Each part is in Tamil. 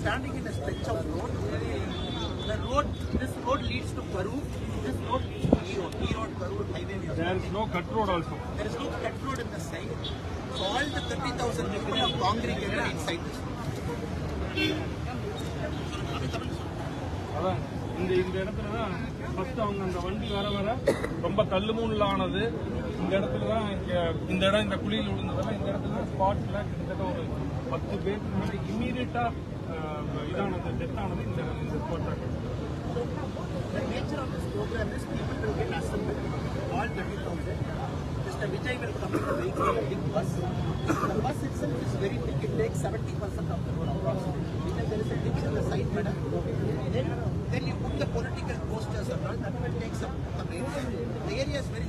standing in a stretch of road. The road, this road leads to Karur. This road leads to Erode. Erode, Karur highway. are There is no cut road also. There is no cut road in the side. So all the 30,000 people have congregated inside this. அதான் இந்த இந்த இடத்துல தான் ஃபர்ஸ்ட் அவங்க அந்த வண்டி வர வர ரொம்ப தள்ளுமுள்ள ஆனது இந்த இடத்துல தான் இங்க- இந்த இடம் இந்த குழியில் விழுந்ததெல்லாம் இந்த இடத்துல தான் ஸ்பாட்ல கிட்டத்தட்ட ஒரு பத்து பேருக்கு மேலே இம்மீடியட்டா இதானது டெத் ஆனது இந்த இந்த spot The nature of this program is people will get assembled, all 30,000. Mr. Vijay will come in a vehicle, a big bus. The bus itself is very big. It takes 70% of the road approximately. Because there is a ditch on the side, madam. Then, then you put the political posters and all, that will take some, some area. The area is very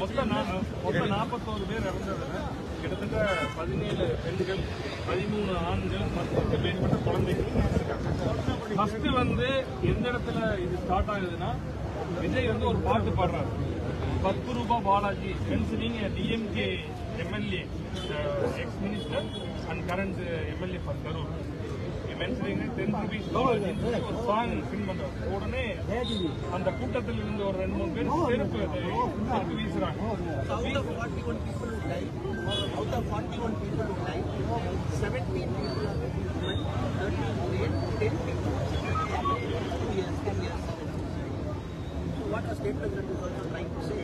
மொத்தம் நாற்பத்தோரு பேர் இறந்ததுல கிட்டத்தட்ட பதினேழு பெண்கள் பதிமூணு ஆண்கள் பத்துக்கு மேற்பட்ட குழந்தைகள் இறந்திருக்காங்க. ஃபர்ஸ்ட் வந்து எந்த இடத்துல இது ஸ்டார்ட் ஆகுதுன்னா விஜய் வந்து ஒரு பாட்டு பாடுறாரு. பத்து ரூபாய் Balaji mentioning DMK MLA ex minister and current MLA for Karur mentioning ten rupees ஒரு சாங் சிங் பண்றாங்க உடனே அந்த கூட்டத்தில் இருந்து ஒரு ரெண்டு மூணு பேர் செருப்பு செருப்பு வீசுறாங்க Out of 41 people who died, 17 people are women, 13 men, 10 people what our state president is also trying to say,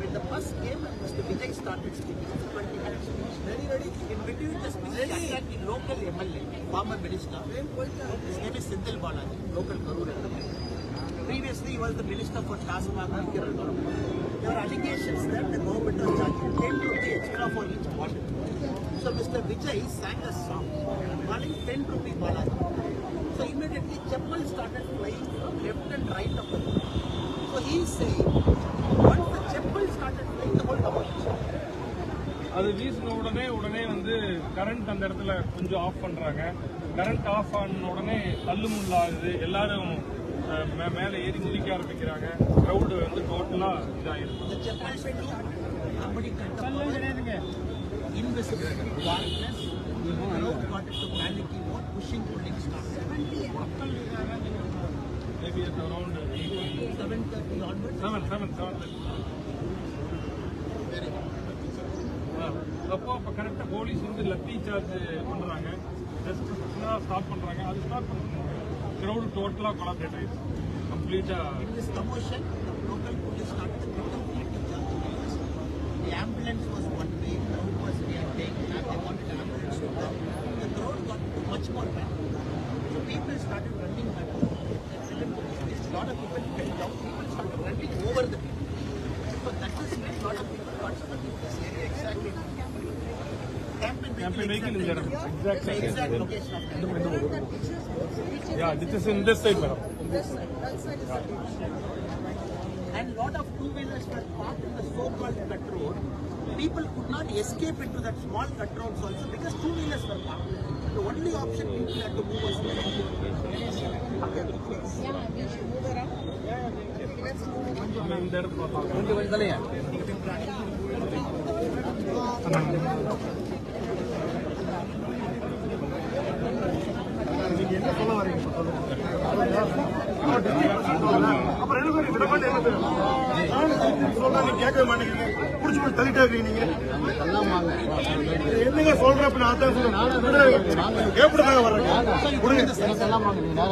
when the bus came and Mr. Vijay started speaking, a 20 minute speech. Very ready. In between the speech, he attacked the local MLA, former minister. His name is Senthil Balaji, local Karur MLA. Previously, he was the minister for Tasmak and Kerala. There were allegations that the government was charging 10 rupee extra for each bottle. So Mr. Vijay sang a song calling 10 rupee Balaji. அது வீசின உடனே உடனே வந்து கரண்ட் அந்த இடத்துல கொஞ்சம் ஆஃப் பண்றாங்க. கரண்ட் ஆஃப் ஆன உடனே தள்ளுமுள்ளாகுது எல்லாரும் அஹ், மே- மேலே ஏறி குதிக்க ஆரம்பிக்கிறாங்க. க்ரௌடு வந்து டோட்டலா இதாயிருக்கும் The Chappal flew, somebody cut the power. Invisible darkness, the crowd got into panicky mode, pushing, pulling started. Maybe around 7.30 onwards, seven seven seven அப்போ அப்போ கரெக்டாக போலீஸ் வந்து லத்தி சார்ஜ் பண்ணுறாங்க ஜஸ்ட் ஸ்டாப் பண்ணுறாங்க அது ஸ்டாப் பண்ணுறாங்க க்ரௌடு டோட்டலாக கொலாபரேட் ஆயிடுச்சு. கம்ப்ளீட்டாக ambulance was commotion, the local police started to put the vehicle exact location. Yeah, this is in this side, madam. This side, that side is yeah. And lot of two-wheelers were parked in the so-called cut road. People could not escape into that small cut roads also because two-wheelers were parked. The only option people had to move was there. Yeah, we should move around. Yeah, yeah. Let's move. அப்புறம் என்ன சார் விட மாட்டேன் சொல்றா நீங்க கேட்கவே மாட்டேங்கிறீங்க புடிச்சு புடிச்சு தள்ளிட்டே இருக்கீங்க நீங்க என்னங்க சொல்றேன் அப்ப நான் அதான் சொல்றேன் எப்படிதாங்க வர்றேன் கொடுங்க